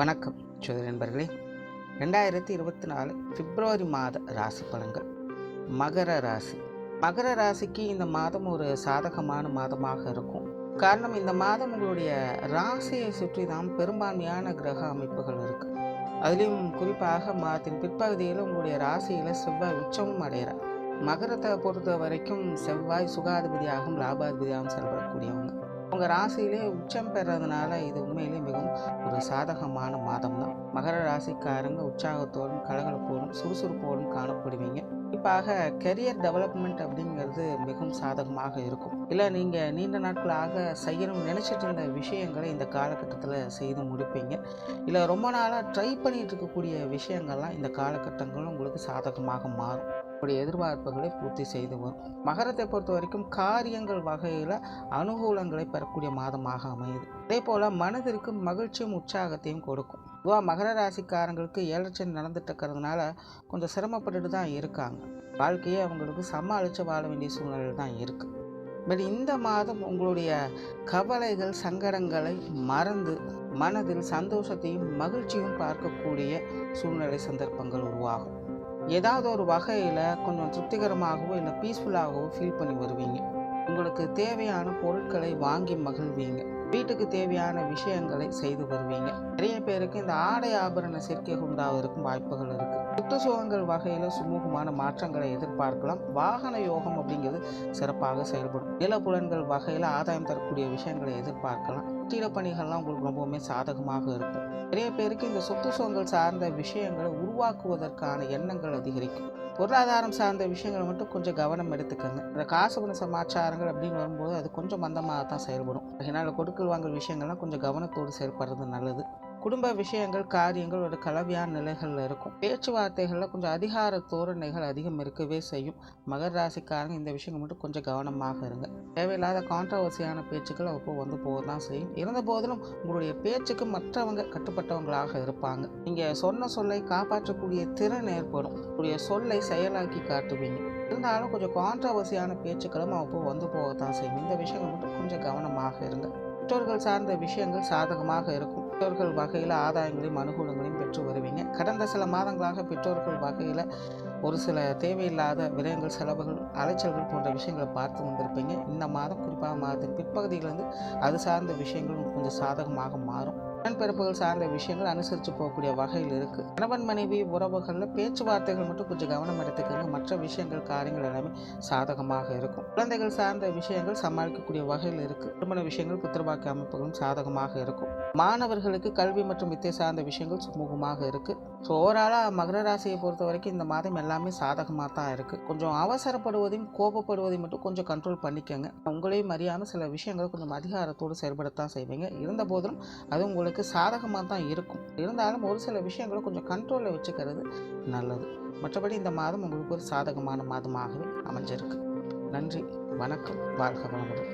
வணக்கம் சோதரி நண்பர்களே. ரெண்டாயிரத்தி இருபத்தி நாலு பிப்ரவரி மாத ராசி பலன்கள். மகர ராசி. மகர ராசிக்கு இந்த மாதம் ஒரு சாதகமான மாதமாக இருக்கும். காரணம் இந்த மாதம் உங்களுடைய ராசியை சுற்றி தான் பெரும்பான்மையான கிரக அமைப்புகள் இருக்கு. அதுலேயும் குறிப்பாக மாதத்தின் பிற்பகுதியில் உங்களுடைய ராசியில் செவ்வாய் உச்சமும் அடைகிறார். மகரத்தை பொறுத்த வரைக்கும் செவ்வாய் சுகாதிபதியாகவும் லாபாதிபதியாகவும் செயல்படக்கூடியவங்க. உங்க ராசியிலே உச்சம் பெறதுனால இது உண்மையிலே மிகவும் ஒரு சாதகமான மாதம் தான் மகர ராசிக்காரங்க உற்சாகத்தோடும் கலகலப்போடும் சுறுசுறுப்போடும் காணப்படுவீங்க. குறிப்பாக கெரியர் டெவலப்மெண்ட் அப்படிங்கிறது மிகவும் சாதகமாக இருக்கும். இல்லை நீங்கள் நீண்ட நாட்களாக செய்யணும்னு நினச்சிட்டு இருந்த விஷயங்களை இந்த காலகட்டத்தில் செய்து முடிப்பீங்க. இல்லை ரொம்ப நாளாக ட்ரை பண்ணிகிட்டு இருக்கக்கூடிய விஷயங்கள்லாம் இந்த காலகட்டங்களும் உங்களுக்கு சாதகமாக மாறும். அப்படி எதிர்பார்ப்புகளை பூர்த்தி செய்து வரும் மகரத்தை பொறுத்த வரைக்கும் காரியங்கள் வகையில் அனுகூலங்களை பெறக்கூடிய மாதமாக அமையுது. அதே போல் மனதிற்கு மகிழ்ச்சியும் உற்சாகத்தையும் கொடுக்கும். பொதுவாக மகர ராசிக்காரங்களுக்கு ஏழச்சன் நடந்துட்டு இருக்கிறதுனால கொஞ்சம் சிரமப்பட்டுட்டு தான் இருக்காங்க. வாழ்க்கையே அவங்களுக்கு சமாளித்து வாழ வேண்டிய சூழ்நிலை தான் இருக்குது பட் இந்த மாதம் உங்களுடைய கவலைகள் சங்கடங்களை மறந்து மனதில் சந்தோஷத்தையும் மகிழ்ச்சியும் பார்க்கக்கூடிய சூழ்நிலை சந்தர்ப்பங்கள் உருவாகும். ஏதாவது ஒரு வகையில் கொஞ்சம் திருப்திகரமாகவோ இல்லை பீஸ்ஃபுல்லாகவோ ஃபீல் பண்ணி வருவீங்க. உங்களுக்கு தேவையான பொருட்களை வாங்கி மகிழ்வீங்க. வீட்டுக்கு தேவையான விஷயங்களை செய்து வருவீங்க. நிறைய பேருக்கு இந்த ஆடை ஆபரண சேர்க்கை உண்டாவதற்கும் வாய்ப்புகள் இருக்கு. சுற்றுச்சுவங்கள் வகையில் சுமூகமான மாற்றங்களை எதிர்பார்க்கலாம். வாகன யோகம் அப்படிங்கிறது சிறப்பாக செயல்படும். நிலப்புலன்கள் வகையில் ஆதாயம் தரக்கூடிய விஷயங்களை எதிர்பார்க்கலாம். கட்டிட பணிகள்லாம் உங்களுக்கு ரொம்பவுமே சாதகமாக இருக்கும். நிறைய பேருக்கு இந்த சொத்து சுகங்கள் சார்ந்த விஷயங்களை உருவாக்குவதற்கான எண்ணங்கள் அதிகரிக்கும். பொருளாதாரம் சார்ந்த விஷயங்களை மட்டும் கொஞ்சம் கவனம் எடுத்துக்கோங்க. இந்த காசு பண சமாச்சாரங்கள் அப்படின்னு வரும்போது அது கொஞ்சம் மந்தமாக தான் செயல்படும். அதனால் கொடுக்கல் வாங்கல் விஷயங்கள்லாம் கொஞ்சம் கவனத்தோடு செயல்படுறது நல்லது. குடும்ப விஷயங்கள் காரியங்கள் ஒரு கலவையான நிலைகளில் இருக்கும். பேச்சுவார்த்தைகளில் கொஞ்சம் அதிகார தோரணைகள் அதிகம் இருக்கவே செய்யும். மகர ராசிக்காரங்க இந்த விஷயங்கள் மட்டும் கொஞ்சம் கவனமாக இருங்க. தேவையில்லாத கான்ட்ரவர்சியான பேச்சுக்கள் அப்போ வந்து போக தான் செய்யும். இருந்த போதிலும் உங்களுடைய பேச்சுக்கு மற்றவங்க கட்டுப்பட்டவங்களாக இருப்பாங்க. நீங்கள் சொன்ன சொல்லை காப்பாற்றக்கூடிய திறன் ஏற்படும். உங்களுடைய சொல்லை செயலாக்கி காட்டுவீங்க. இருந்தாலும் கொஞ்சம் கான்ட்ரவர்சியான பேச்சுக்களும் அப்போ வந்து போக தான் செய்யும். இந்த விஷயங்கள் மட்டும் கொஞ்சம் கவனமாக இருங்க. பெற்றோர்கள் சார்ந்த விஷயங்கள் சாதகமாக இருக்கும். பெற்றோர்கள் வகையில் ஆதாயங்களையும் அனுகூலங்களையும் பெற்று வருவீங்க. கடந்த சில மாதங்களாக பெற்றோர்கள் வகையில் ஒரு சில தேவையில்லாத விரயங்கள் செலவுகள் அலைச்சல்கள் போன்ற விஷயங்களை பார்த்து வந்திருப்பீங்க. இந்த மாதம் குறிப்பாக மாதத்தின் பிற்பகுதியிலிருந்து அது சார்ந்த விஷயங்கள் கொஞ்சம் சாதகமாக மாறும். உடன்பிறப்புகள் சார்ந்த விஷயங்கள் அனுசரித்து போகக்கூடிய வகையில் இருக்குது கணவன் மனைவி உறவுகளில் பேச்சுவார்த்தைகள் மட்டும் கொஞ்சம் கவனம் எடுத்துக்கோங்க. மற்ற விஷயங்கள் காரியங்கள் எல்லாமே சாதகமாக இருக்கும். குழந்தைகள் சார்ந்த விஷயங்கள் சமாளிக்கக்கூடிய வகையில் இருக்குது திருமண விஷயங்கள் புத்திரபாக்கிய அமைப்புகளும் சாதகமாக இருக்கும். மாணவர்களுக்கு கல்வி மற்றும் வித்தை சார்ந்த விஷயங்கள் சுமூகமாக இருக்குது ஸோ ஓவராலாக மகர ராசியை பொறுத்த வரைக்கும் இந்த மாதம் எல்லாமே சாதகமாக தான் இருக்குது கொஞ்சம் அவசரப்படுவதையும் கோபப்படுவதையும் மட்டும் கொஞ்சம் கண்ட்ரோல் பண்ணிக்கோங்க. உங்களையும் அறியாமல் சில விஷயங்களை கொஞ்சம் அதிகாரத்தோடு செயல்படத்தான் செய்வீங்க. இருந்த போதிலும் அது உங்களுக்கு சாதகமாக தான் இருக்கும். இருந்தாலும் ஒரு சில விஷயங்களை கொஞ்சம் கண்ட்ரோலில் வச்சுக்கிறது நல்லது. மற்றபடி இந்த மாதம் உங்களுக்கு ஒரு சாதகமான மாதமாகவே அமைஞ்சிருக்கு. நன்றி வணக்கம் வாழ்க வளமுடன்.